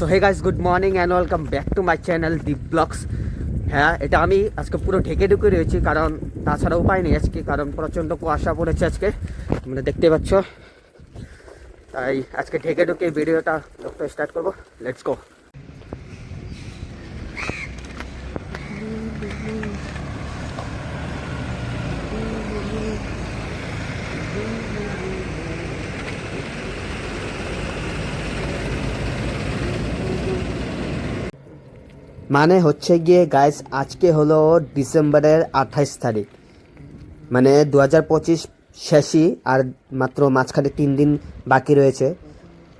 So hey guys good morning and welcome back to my channel the blogs হ্যাঁ এটা আমি আজকে পুরো ঢেকে ঢুকে রয়েছি, কারণ তাছাড়া উপায় নেই আজকে, কারণ প্রচণ্ড কুয়াশা পড়েছে আজকে, তোমরা দেখতে পাচ্ছ। তাই আজকে ঢেকে ঢুকে ভিডিওটা স্টার্ট করব। লেটস গো মানে হচ্ছে গিয়ে গাইস আজকে হলো ডিসেম্বরের আঠাইশ তারিখ। মানে দু হাজার পঁচিশ শেষই আর মাত্র মাঝখানে তিন দিন বাকি রয়েছে।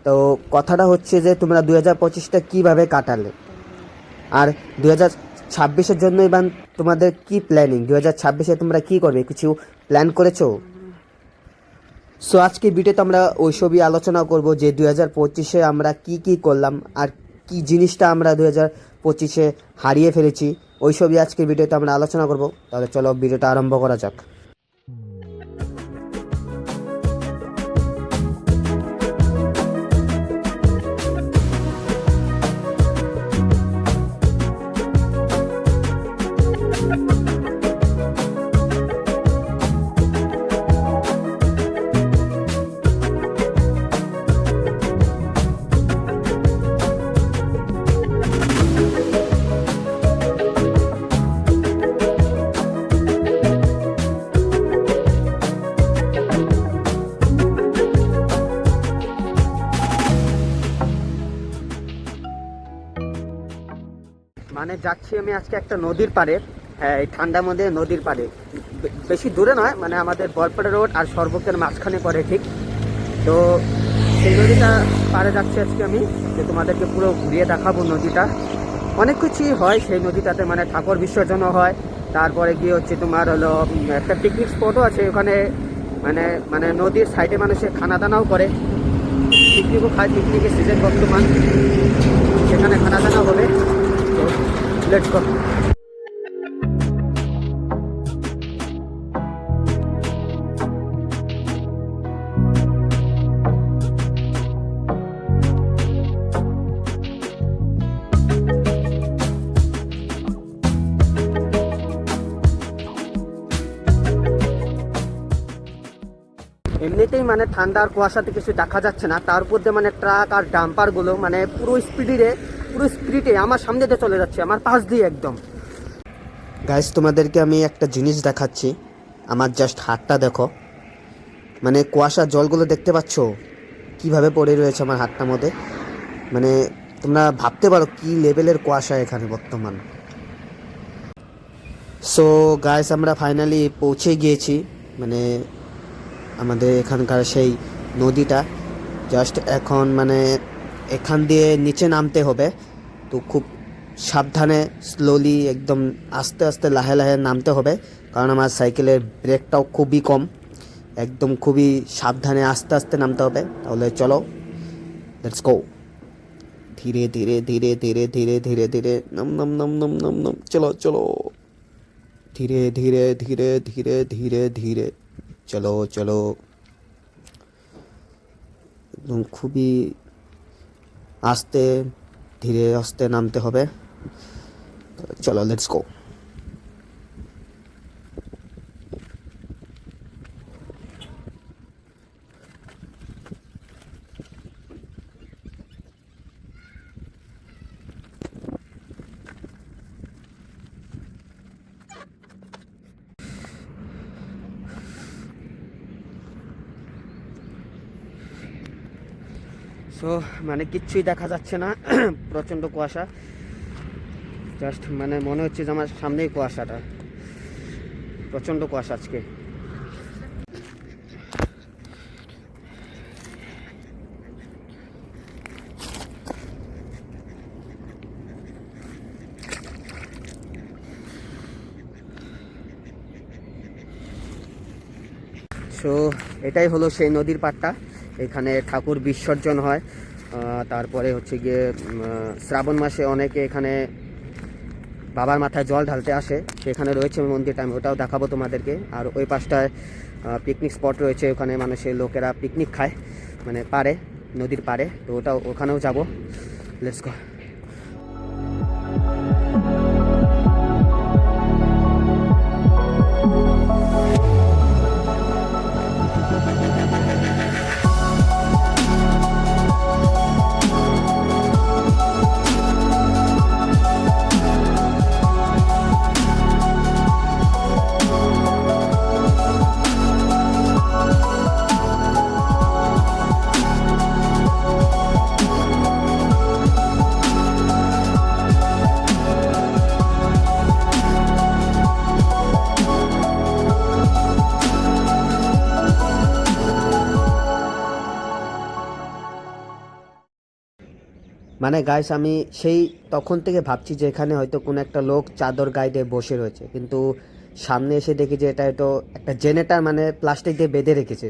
তো কথাটা হচ্ছে যে, তোমরা দু হাজার পঁচিশটা কীভাবে কাটালে? আর দু হাজার ছাব্বিশের জন্য এবার তোমাদের কি প্ল্যানিং দু হাজার ছাব্বিশে তোমরা কী করবে? কিছু প্ল্যান করেছ? সো আজকে ভিডিওতে আমরা ওইসবই আলোচনা করব যে দু হাজার পঁচিশে আমরা কি কি করলাম? আর কি জিনিসটা আমরা দু হাজার পঁচিশে হারিয়ে ফেলেছি। ওই সবই আজকের ভিডিওতে আমরা আলোচনা করব। তাহলে চলো ভিডিওটা আরম্ভ করা যাক। মানে যাচ্ছি আমি আজকে একটা নদীর পাড়ে হ্যাঁ এই ঠান্ডার মধ্যে নদীর পাড়ে। বেশি দূরে নয় মানে আমাদের বরপাড়া রোড আর সর্বকের মাঝখানে পড়ে ঠিক। তো সেই নদীটা পাড়ে যাচ্ছি আজকে আমি, যে তোমাদেরকে পুরো ঘুরিয়ে দেখাবো নদীটা। অনেক কিছুই হয় সেই নদীটাতে মানে ঠাকুর বিসর্জনও হয়। তারপরে গিয়ে হচ্ছে তোমার হলো একটা পিকনিক স্পটও আছে ওখানে মানে মানে নদীর সাইডে মানুষে খানা দানাও করে। পিকনিকও খায় পিকনিকের সিজন বর্তমান। সেখানে খানা দানা হবে। তো লেটস গো এমনিতেই মানে ঠান্ডা আর কুয়াশাতে কিছু দেখা যাচ্ছে না। তার উপর দিয়ে মানে ট্রাক আর ডাম্পারগুলো মানে পুরো স্পিডে পুরো স্পিডে আমার সামনে দিয়ে চলে যাচ্ছে, আমার পাশ দিয়ে একদম। গাইস তোমাদেরকে আমি একটা জিনিস দেখাচ্ছি। আমার জাস্ট হাতটা দেখো। মানে কুয়াশা জলগুলো দেখতে পাচ্ছ? কীভাবে পড়ে রয়েছে আমার হাতটার মধ্যে? মানে তোমরা ভাবতে পারো কি লেভেলের কুয়াশা এখানে বর্তমান। সো গাইস আমরা ফাইনালি পৌঁছে গিয়েছি। মানে আমাদের এখানকার সেই নদীটা। জাস্ট এখন মানে এখান দিয়ে নিচে নামতে হবে। তো খুব সাবধানে স্লোলি একদম আস্তে আস্তে লাহে লাহে নামতে হবে কারণ আমার সাইকেলের ব্রেকটাও খুবই কম একদম খুবই সাবধানে আস্তে আস্তে নামতে হবে তাহলে চলো লেটস গো ধীরে ধীরে ধীরে ধীরে ধীরে ধীরে ধীরে নম নম নম নম নম নম চলো চলো ধীরে ধীরে ধীরে ধীরে ধীরে ধীরে চলো চলো একদম খুবই আস্তে ধীরে আস্তে নামতে হবে। চলো লেটস গো সো মানে কিচ্ছুই দেখা যাচ্ছে না। প্রচণ্ড কুয়াশা। জাস্ট মানে মনে হচ্ছে যে আমার সামনেই কুয়াশাটা। প্রচণ্ড কুয়াশা আজকে। সো এটাই হলো সেই নদীর পাড়টা। এখানে ঠাকুর বিসর্জন হয় তারপরে হচ্ছে গিয়ে শ্রাবণ মাসে অনেকে এখানে বাবার মাথায় জল ঢালতে আসে, সেখানে রয়েছে মন্দিরটা, আমি ওটাও দেখাবো তোমাদেরকে। আর ওই পাশটায় পিকনিক স্পট রয়েছে, ওখানে মানুষের লোকেরা পিকনিক খায় মানে পারে, নদীর পারে, তো ওটাও ওখানেও যাব। লেটস গো মানে গাইস আমি সেই তখন থেকে ভাবছি যে এখানে হয়তো কোনো একটা লোক চাদর গায়ে দিয়ে বসে রয়েছে। কিন্তু সামনে এসে দেখি যে এটা হয়তো একটা জেনেটার মানে প্লাস্টিক দিয়ে বেঁধে রেখেছে।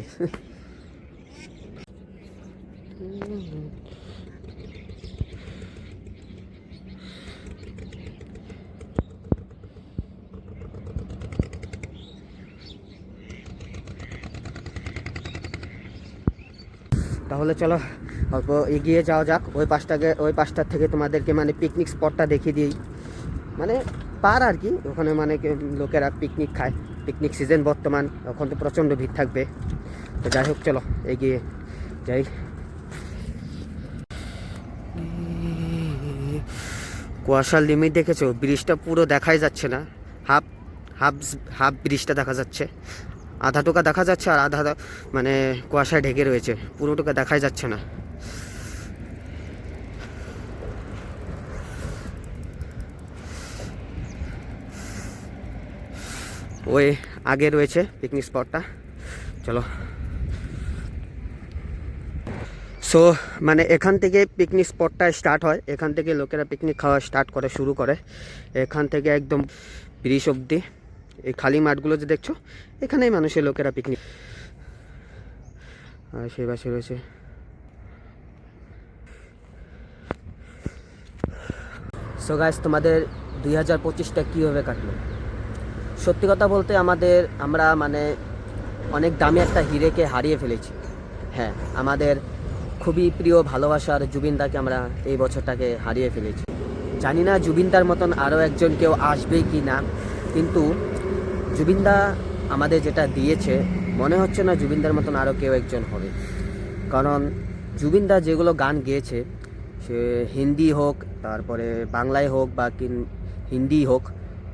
তাহলে চলো অল্প এগিয়ে যাওয়া যাক। ওই পাশটাকে, ওই পাশটার থেকে তোমাদেরকে মানে পিকনিক স্পটটা দেখিয়ে দিই। মানে পার আর কি, ওখানে মানে লোকেরা পিকনিক খায়। পিকনিক সিজন বর্তমান, এখন তো প্রচণ্ড ভিড় থাকবে। তো যাই হোক, চলো, এগিয়ে যাই। কুয়াশার লিমিট দেখেছ? ব্রিজটা পুরো দেখাই যাচ্ছে না। হাফ হাফ হাফ ব্রিজটা দেখা যাচ্ছে। আধা টোকা দেখা যাচ্ছে আর আধা মানে কুয়াশায় ঢেকে রয়েছে। পুরোটুকু দেখাই যাচ্ছে না। ওই আগে রয়েছে পিকনিক স্পটটা চলো। সো মানে এখান থেকে পিকনিক স্পটটা স্টার্ট হয়। এখান থেকে লোকেরা পিকনিক খাওয়া স্টার্ট করে, শুরু করে। এখান থেকে একদম ব্রিজ অবধি। খালি মাঠগুলো যে দেখছ, এখানেই মানুষের লোকেরা পিকনিক আর সেই পাশে রয়েছে সো গাইস তোমাদের দুই হাজার পঁচিশটা কীভাবে কাটলো? সত্যি কথা বলতে আমাদের আমরা মানে অনেক দামি একটা হিরেকে হারিয়ে ফেলেছি। হ্যাঁ আমাদের খুবই প্রিয়, ভালোবাসার জুবিনদাকে আমরা এই বছরটাকে হারিয়ে ফেলেছি। জানি না জুবিনদার মতন আরও একজন কেউ আসবে কি না, কিন্তু জুবিনদা আমাদের যেটা দিয়েছে, মনে হচ্ছে না জুবিনদার মতন আরও কেউ একজন হবে। কারণ জুবিনদা যেগুলো গান গেয়েছে, সে হিন্দি হোক, তারপরে বাংলায় হোক বা কিন, হিন্দি হোক,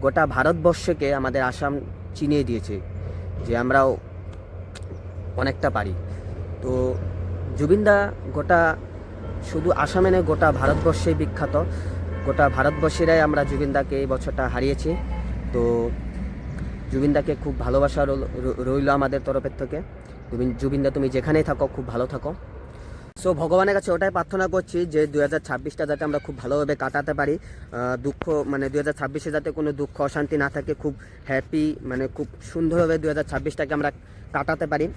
গোটা ভারতবর্ষকে আমাদের আসাম চিনিয়ে দিয়েছে যে আমরাও অনেকটা পারি। তো জুবিনদা গোটা শুধু আসামে নয়, গোটা ভারতবর্ষেই বিখ্যাত। গোটা ভারতবর্ষেরাই আমরা জুবিনদাকে এই বছরটা হারিয়েছি। তো জুবিনদাকে খুব ভালোবাসা রইল- আমাদের তরফের থেকে। জুবিন জুবিনদা, তুমি যেখানেই থাকো, খুব ভালো থাকো। সো ভগবানের কাছে ওটাই প্রার্থনা করছি যে দু হাজার ছাব্বিশটা যাতে আমরা খুব ভালোভাবে কাটাতে পারি। দুঃখ মানে দু হাজার ছাব্বিশে যাতে কোনো দুঃখ, অশান্তি না থাকে, খুব হ্যাপি মানে খুব সুন্দরভাবে দু হাজার ছাব্বিশটাকে আমরা কাটাতে পারি।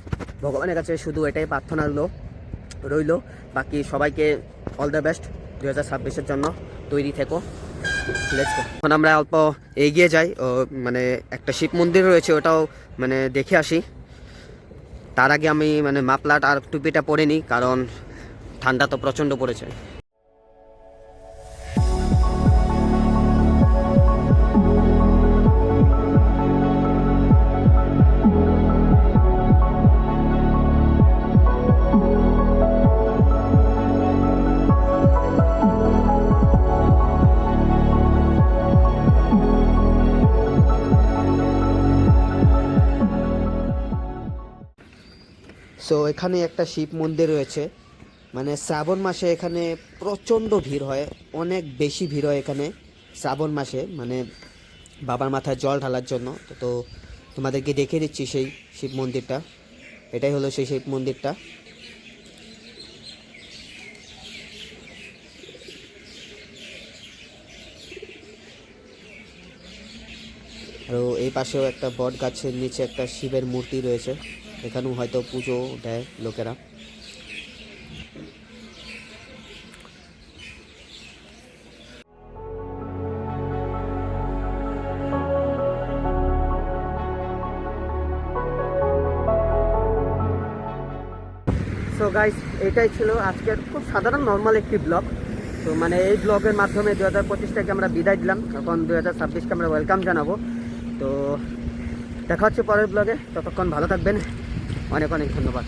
ভগবানের কাছে শুধু এটাই প্রার্থনা রইল রইল। বাকি সবাইকে অল দ্য বেস্ট দু হাজার ছাব্বিশের জন্য। তৈরি থেকো. এখন আমরা অল্প এগিয়ে যাই ও, মানে একটা শিব মন্দির রয়েছে ওটাও মানে দেখে আসি। তার আগে আমি মানে মাপলাট আর টুপিটা পরে নিই কারণ ঠান্ডা তো প্রচণ্ড পড়েছে। সো এখানে একটা শিব মন্দির রয়েছে। মানে শ্রাবণ মাসে এখানে প্রচণ্ড ভিড় হয়, অনেক বেশি ভিড় হয় এখানে শ্রাবণ মাসে। মানে বাবার মাথায় জল ঢালার জন্য। তো তোমাদেরকে দেখে দিচ্ছি সেই শিব মন্দিরটা। এটাই হলো সেই শিব মন্দিরটা। আর এই পাশেও একটা বট গাছের নিচে একটা শিবের মূর্তি রয়েছে। এখানেও হয়তো পুজো দেয় লোকেরা। সো গাইস এটাই ছিল আজকের খুব সাধারণ নর্মাল একটি ব্লগ তো মানে এই ব্লগের মাধ্যমে দু হাজার পঁচিশটাকে আমরা বিদায় দিলাম এখন দু হাজার ছাব্বিশকে আমরা ওয়েলকাম জানাব। তো দেখা হচ্ছে পরের ব্লগে ততক্ষণ ভালো থাকবেন। অনেক অনেক ধন্যবাদ।